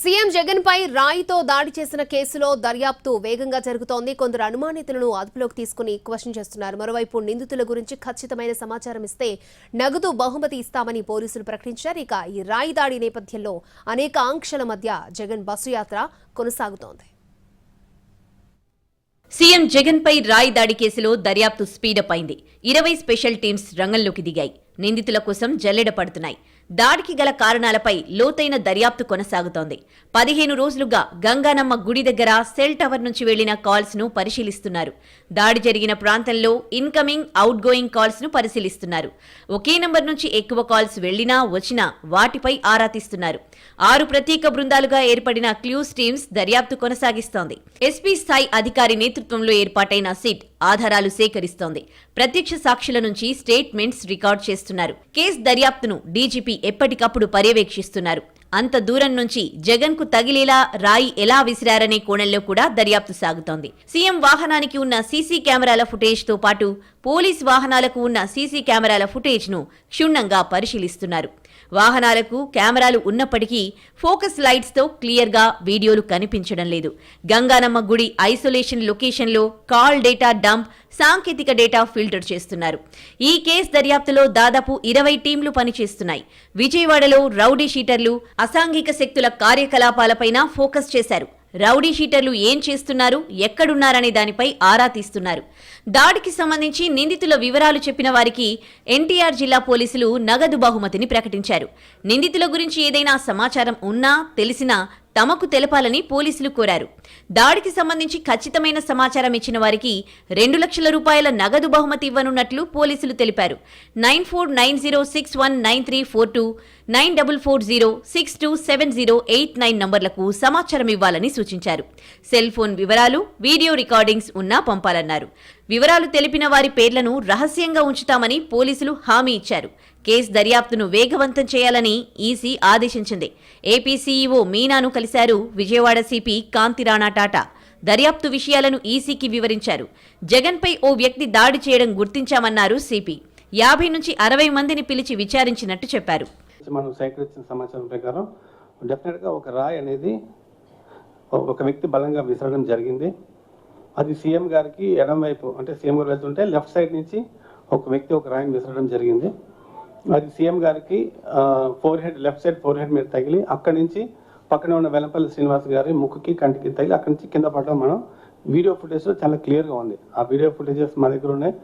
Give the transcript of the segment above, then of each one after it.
CM Jagan పై రాయితో దాడి చేసిన కేసులో దర్యాప్తు వేగంగా జరుగుతోంది. కొందరు అనుమానితులను అదుపులోకి తీసుకుని క్వశ్చన్ చేస్తున్నారు. మరోవైపు నిందితుల గురించి ఖచ్చితమైన సమాచారం ఇస్తే నగదు బహుమతి ఇస్తామని పోలీసులు ప్రకటించారు. ఇక ఈ రాయి దాడి నేపథ్యంలో అనేక ఆంక్షల మధ్య జగన్ బస్సు యాత్ర కొనసాగుతోంది. సీఎం జగన్ పై రాయి దాడి కేసులో దర్యాప్తు స్పీడప్ అయింది. ఇరవై స్పెషల్ టీమ్స్ రంగంలోకి దిగాయి. నిందితుల కోసం జల్లెడ పడుతున్నాయి. దాడికి గల కారణాలపై లోతైన దర్యాప్తు కొనసాగుతోంది. పదిహేను రోజులుగా గంగానమ్మ గుడి దగ్గర సెల్ టవర్ నుంచి వెళ్ళిన కాల్స్ను పరిశీలిస్తున్నారు. దాడి జరిగిన ప్రాంతంలో ఇన్కమింగ్ అవుట్ గోయింగ్ కాల్స్ను పరిశీలిస్తున్నారు. ఒకే నంబర్ నుంచి ఎక్కువ కాల్స్ వెళ్ళినా వచ్చినా వాటిపై ఆరా తీస్తున్నారు. ఆరు ప్రత్యేక బృందాలుగా ఏర్పడిన క్లూస్ టీమ్స్ దర్యాప్తు కొనసాగిస్తోంది. ఎస్పీ స్థాయి అధికారి నేతృత్వంలో ఏర్పాటైన సిట్ ఆధారాలు సేకరిస్తోంది. ప్రత్యక్ష సాక్షుల నుంచి స్టేట్మెంట్స్ రికార్డ్ చేస్తున్నారు. కేసు దర్యాప్తును డీజీపీ ఎప్పటికప్పుడు పర్యవేక్షిస్తున్నారు. అంత దూరం నుంచి జగన్కు తగిలేలా రాయి ఎలా విసిరారనే కోణంలో కూడా దర్యాప్తు సాగుతోంది. సీఎం వాహనానికి ఉన్న సీసీ కెమెరాల ఫుటేజ్తో పాటు పోలీస్ వాహనాలకు ఉన్న సీసీ కెమెరాల ఫుటేజ్ను క్షుణ్ణంగా పరిశీలిస్తున్నారు. వాహనాలకు కెమెరాలు ఉన్నప్పటికీ ఫోకస్ లైట్స్తో క్లియర్గా వీడియోలు కనిపించడం లేదు. గంగానమ్మ గుడి ఐసోలేషన్ లొకేషన్లో కాల్ డేటా డంప్ సాంకేతిక డేటా ఫిల్టర్ చేస్తున్నారు. ఈ కేసు దర్యాప్తులో దాదాపు ఇరవై టీంలు పనిచేస్తున్నాయి. విజయవాడలో రౌడీ షీటర్లు అసాంఘిక శక్తుల కార్యకలాపాలపైన ఫోకస్ చేశారు. రౌడీ షీటర్లు ఏం చేస్తున్నారు ఎక్కడున్నారనే దానిపై ఆరా తీస్తున్నారు. దాడికి సంబంధించి నిందితుల వివరాలు చెప్పిన వారికి ఎన్టీఆర్ జిల్లా పోలీసులు నగదు బహుమతిని ప్రకటించారు. నిందితుల గురించి ఏదైనా సమాచారం ఉన్నా తెలిసినా తమకు తెలపాలని పోలీసులు కోరారు. దాడికి సంబంధించి ఖచ్చితమైన సమాచారం ఇచ్చిన వారికి రెండు లక్షల రూపాయల నగదు బహుమతి ఇవ్వనున్నట్లు పోలీసులు తెలిపారు. Nine four nine zero six one nine three four two nine double four zero six two seven zero eight nine నంబర్లకు సమాచారం ఇవ్వాలని సూచించారు. సెల్ ఫోన్ వివరాలు వీడియో రికార్డింగ్స్ ఉన్నా పంపాలన్నారు. వివరాలు తెలిపిన వారి పేర్లను రహస్యంగా ఉంచుతామని పోలీసులు హామీ ఇచ్చారు. కేసు దర్యాప్తును వేగవంతం చేయాలని ఈసీ ఆదేశించింది. ఏపీ సీఈఓ మీనాను కలిశారు విజయవాడ సిపి కాంతిరాణా టాటా. దర్యాప్తు విషయాలను ఈసీకి వివరించారు. జగన్పై ఓ వ్యక్తి దాడి చేయడం గుర్తించామన్నారు సిపి. యాభై నుంచి అరవై మందిని పిలిచి విచారించినట్టు చెప్పారు. మనం సేకరించిన సమాచారం ప్రకారం డెఫినెట్గా ఒక రాయ్ అనేది ఒక వ్యక్తి బలంగా విసరడం జరిగింది. అది సీఎం గారికి ఎడం వైపు అంటే సీఎం గారు వెళ్తుంటే లెఫ్ట్ సైడ్ నుంచి ఒక వ్యక్తి ఒక రాయిని విసరడం జరిగింది. అది సీఎం గారికి forehead left side forehead మీద తగిలి అక్కడి నుంచి పక్కనే ఉన్న వెలంపల్లి శ్రీనివాస్ గారి ముక్కుకి కంటికి తగిలి అక్కడి నుంచి కింద పడడం మనం వీడియో ఫుటేజ్లో చాలా క్లియర్గా ఉంది. ఆ వీడియో ఫుటేజెస్ మా దగ్గర ఉన్నాయి.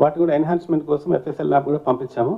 వాటి కూడా ఎన్హాన్స్మెంట్ కోసం ఎఫ్ఎస్ఎల్ ల్యాబ్ కూడా పంపించాము.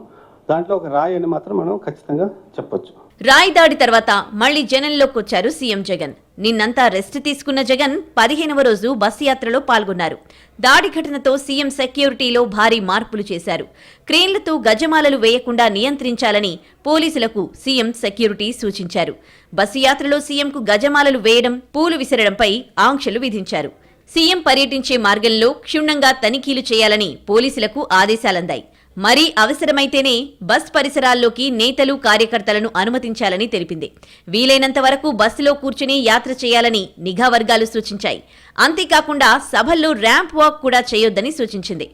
దాంట్లో ఒక రాయి అని మాత్రం మనం ఖచ్చితంగా చెప్పొచ్చు. రాయి దాడి తర్వాత మళ్ళీ జనంలోకి వచ్చారు సీఎం జగన్. నిన్నంతా రెస్ట్ తీసుకున్న జగన్ పదిహేనవ రోజు బస్సు యాత్రలో పాల్గొన్నారు. దాడి ఘటనతో సీఎం సెక్యూరిటీలో భారీ మార్పులు చేశారు. క్రేన్లతో గజమాలలు వేయకుండా నియంత్రించాలని పోలీసులకు సీఎం సెక్యూరిటీ సూచించారు. బస్సు యాత్రలో సీఎంకు గజమాలలు వేయడం పూలు విసరడంపై ఆంక్షలు విధించారు. సీఎం పర్యటించే మార్గంలో క్షుణ్ణంగా తనిఖీలు చేయాలని పోలీసులకు ఆదేశాలందాయి. మరీ అవసరమైతేనే బస్ పరిసరాల్లోకి నేతలు కార్యకర్తలను అనుమతించాలని తెలిపింది. వీలైనంత వరకు బస్సులో కూర్చుని యాత్ర చేయాలని నిఘా వర్గాలు సూచించాయి. అంతేకాకుండా సభల్లో ర్యాంప్ వాక్ కూడా చేయొద్దని సూచించింది.